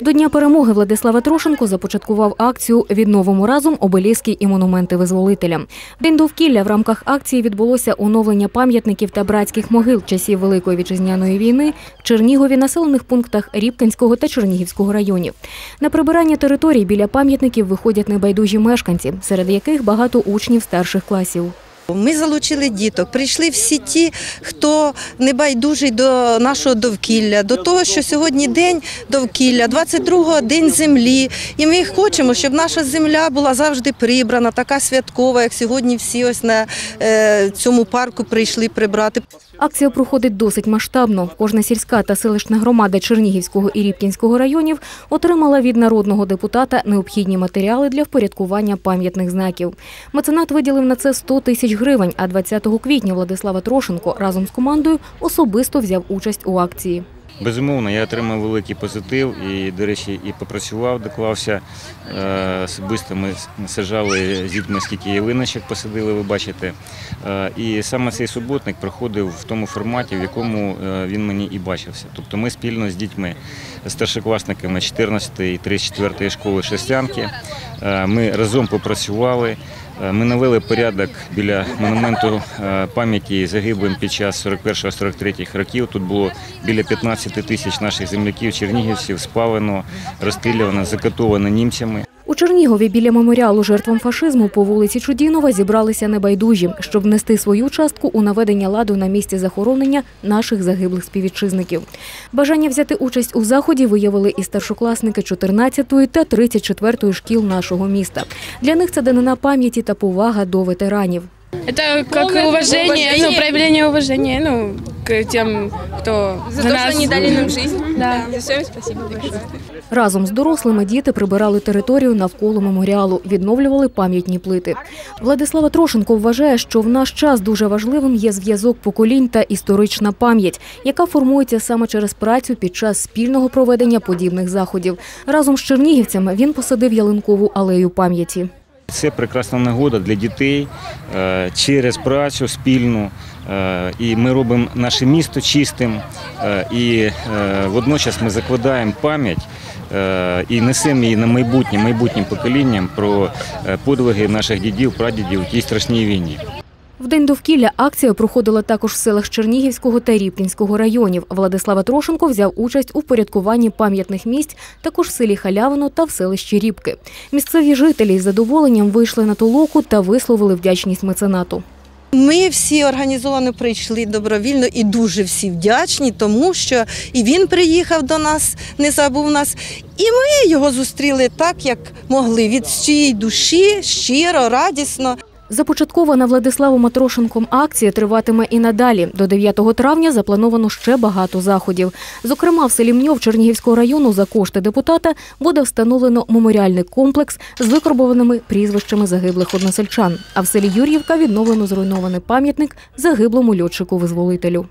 До Дня перемоги Владислава Трошенко започаткував акцію Відновимо разом обеліски і монументи визволителям. День довкілля в рамках акції відбулося оновлення пам'ятників та братських могил часів Великої вітчизняної війни в Чернігові, населених пунктах Рібканського та Чернігівського районів. На прибирання територій біля пам'ятників виходять небайдужі мешканці, серед яких багато учнів старших класів. Ми залучили діток. Прийшли всі ті, хто не байдужий до нашого довкілля, до того, що сьогодні день довкілля, 22-го день землі. І ми хочемо, щоб наша земля була завжди прибрана, така святкова, як сьогодні всі ось на е, цьому парку прийшли прибрати. Акція проходить досить масштабно. Кожна сільська та селищна громада Чернігівського і Рібкінського районів отримала від народного депутата необхідні матеріали для впорядкування пам'ятних знаків. Меценат виділив на це 100 тисяч гривень, а 20 квітня Владислава Трошенко разом з командою особисто взяв участь у акції. Безумовно, я отримав великий позитив і, до речі, і попрацював, доклався. Е, Особисто ми саджали з дітьми, скільки ялиночок посадили, ви бачите. Е, І саме цей суботник проходив в тому форматі, в якому е, він мені і бачився. Тобто ми спільно з дітьми, старшокласниками 14 і 34 школи Шестянки, ми разом попрацювали. Е, Ми навели порядок біля монументу е, пам'яті загиблим під час 41-43 років. Тут було біля 15 тисяч наших земляків, чернігівців, спалено, розстрілювано, закатовано німцями. Чернігові біля меморіалу жертвам фашизму по вулиці Чудінова зібралися небайдужі, щоб внести свою частку у наведення ладу на місці захоронення наших загиблих співвітчизників. Бажання взяти участь у заході виявили і старшокласники 14-ї та 34-ї шкіл нашого міста. Для них це данина пам'яті та повага до ветеранів. Это как уважение, ну, проявление уважения, ну, к тем, кто за, то, нас... что они дали нам жизнь. Да. За все спасибо большое. Разом з дорослими діти прибирали територію навколо меморіалу, відновлювали пам'ятні плити. Владислава Трошенко вважає, що в наш час дуже важливим є зв'язок поколінь та історична пам'ять, яка формується саме через працю під час спільного проведення подібних заходів. Разом з чернігівцями він посадив ялинкову алею пам'яті. Це прекрасна нагода для дітей е, через працю спільну. е, І ми робимо наше місто чистим, е, і водночас ми закладаємо пам'ять і несемо її на майбутнє майбутнім поколінням про подвиги наших дідів, прадідів у тій страшній війні. В день довкілля акція проходила також в селах Чернігівського та Рібкінського районів. Владислава Трошенко взяв участь у впорядкуванні пам'ятних місць також в селі Халявино та в селищі Рібки. Місцеві жителі з задоволенням вийшли на толоку та висловили вдячність меценату. Ми всі організовано прийшли добровільно і дуже всі вдячні, тому що і він приїхав до нас, не забув нас, і ми його зустріли так, як могли, від всієї душі, щиро, радісно. Започаткована Владиславом Матрошенком акція триватиме і надалі. До 9 травня заплановано ще багато заходів. Зокрема, в селі Мньов Чернігівського району за кошти депутата буде встановлено меморіальний комплекс з викорбованими прізвищами загиблих односельчан. А в селі Юр'ївка відновлено зруйнований пам'ятник загиблому льотчику-визволителю.